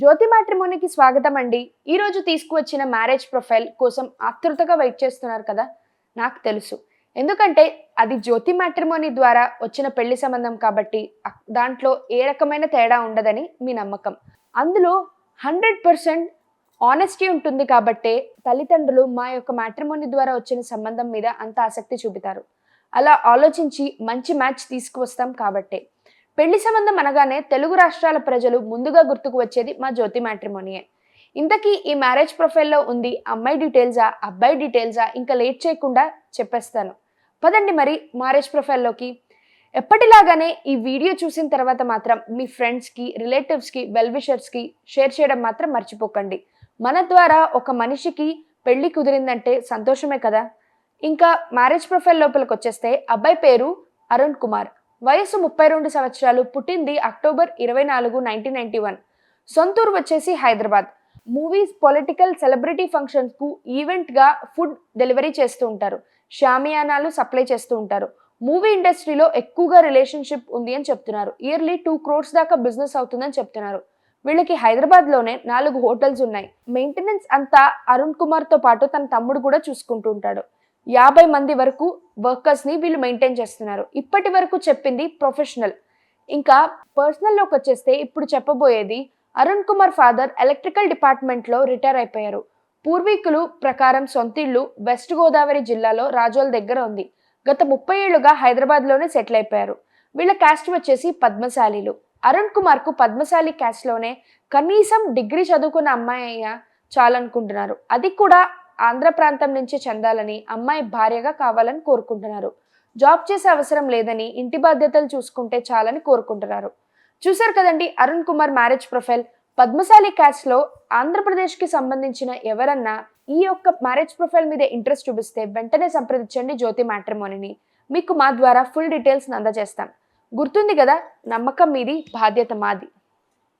జ్యోతి మ్యాట్రిమోనీకి స్వాగతం అండి ఈరోజు తీసుకువచ్చిన మ్యారేజ్ ప్రొఫైల్ కోసం ఆతృతగా వెయిట్ చేస్తున్నారు కదా నాకు తెలుసు. ఎందుకంటే అది జ్యోతి మ్యాట్రిమోనీ ద్వారా వచ్చిన పెళ్ళి సంబంధం కాబట్టి దాంట్లో ఏ రకమైన తేడా ఉండదని మీ నమ్మకం. అందులో హండ్రెడ్ పర్సెంట్ ఆనెస్టీ ఉంటుంది కాబట్టే తల్లిదండ్రులు మా యొక్క మ్యాట్రిమోనీ ద్వారా వచ్చిన సంబంధం మీద అంత ఆసక్తి చూపుతారు. అలా ఆలోచించి మంచి మ్యాచ్ తీసుకువస్తాం కాబట్టే. పెళ్ళి సంబంధం అనగానే తెలుగు రాష్ట్రాల ప్రజలు ముందుగా గుర్తుకు వచ్చేది మా జ్యోతి మ్యాట్రిమోనియే. ఇంతకీ ఈ మ్యారేజ్ ప్రొఫైల్లో ఉంది అమ్మాయి డీటెయిల్సా అబ్బాయి డీటెయిల్సా ఇంకా లేట్ చేయకుండా చెప్పేస్తాను. పదండి మరి మ్యారేజ్ ప్రొఫైల్లోకి. ఎప్పటిలాగానే ఈ వీడియో చూసిన తర్వాత మాత్రం మీ ఫ్రెండ్స్కి రిలేటివ్స్కి వెల్ విషర్స్కి షేర్ చేయడం మాత్రం మర్చిపోకండి. మన ద్వారా ఒక మనిషికి పెళ్ళి కుదిరిందంటే సంతోషమే కదా. ఇంకా మ్యారేజ్ ప్రొఫైల్ లోపలికి వచ్చేస్తే అబ్బాయి పేరు అరుణ్ కుమార్. వయసు ముప్పై రెండు సంవత్సరాలు పుట్టింది అక్టోబర్ ఇరవై నాలుగు నైన్టీన్ నైన్టీ వన్ సొంతూరు వచ్చేసి హైదరాబాద్. మూవీస్ పొలిటికల్ సెలబ్రిటీ ఫంక్షన్స్కు ఈవెంట్గా ఫుడ్ డెలివరీ చేస్తూ ఉంటారు. షామియానాలు సప్లై చేస్తూ ఉంటారు. మూవీ ఇండస్ట్రీలో ఎక్కువగా రిలేషన్షిప్ ఉంది అని చెప్తున్నారు. ఇయర్లీ టూ క్రోర్స్ దాకా బిజినెస్ అవుతుందని చెప్తున్నారు. వీళ్ళకి హైదరాబాద్లోనే నాలుగు హోటల్స్ ఉన్నాయి. మెయింటెనెన్స్ అంతా అరుణ్ కుమార్తో పాటు తన తమ్ముడు కూడా చూసుకుంటూ ఉంటాడు. యాభై మంది వరకు వర్కర్స్ని వీళ్ళు మెయింటైన్ చేస్తున్నారు. ఇప్పటి వరకు చెప్పింది ప్రొఫెషనల్ ఇంకా పర్సనల్లోకి వచ్చేస్తే ఇప్పుడు చెప్పబోయేది అరుణ్ కుమార్ ఫాదర్ ఎలక్ట్రికల్ డిపార్ట్మెంట్లో రిటైర్ అయిపోయారు. పూర్వీకులు ప్రకారం సొంతిల్లు వెస్ట్ గోదావరి జిల్లాలో రాజోల దగ్గర ఉంది. గత ముప్పై ఏళ్ళుగా హైదరాబాద్లోనే సెటిల్ అయిపోయారు. వీళ్ళ క్యాస్ట్ వచ్చేసి పద్మశాలీలు. అరుణ్ కుమార్కు పద్మశాలి క్యాస్ట్లోనే కనీసం డిగ్రీ చదువుకున్న అమ్మాయి అయ్యా చాలనుకుంటున్నారు. అది కూడా ఆంధ్ర ప్రాంతం నుంచి చెందాలని అమ్మాయి భార్యగా కావాలని కోరుకుంటున్నారు. జాబ్ చేసే అవసరం లేదని ఇంటి బాధ్యతలు చూసుకుంటే చాలని కోరుకుంటున్నారు. చూశారు కదండి అరుణ్ కుమార్ మ్యారేజ్ ప్రొఫైల్. పద్మశాలి క్యాచ్లో ఆంధ్రప్రదేశ్కి సంబంధించిన ఎవరన్నా ఈ యొక్క మ్యారేజ్ ప్రొఫైల్ మీద ఇంట్రెస్ట్ చూపిస్తే వెంటనే సంప్రదించండి జ్యోతి మ్యాట్రిమోనిని. మీకు మా ద్వారా ఫుల్ డీటెయిల్స్ అందజేస్తాం. గుర్తుంది కదా నమ్మకం మీది బాధ్యత మాది.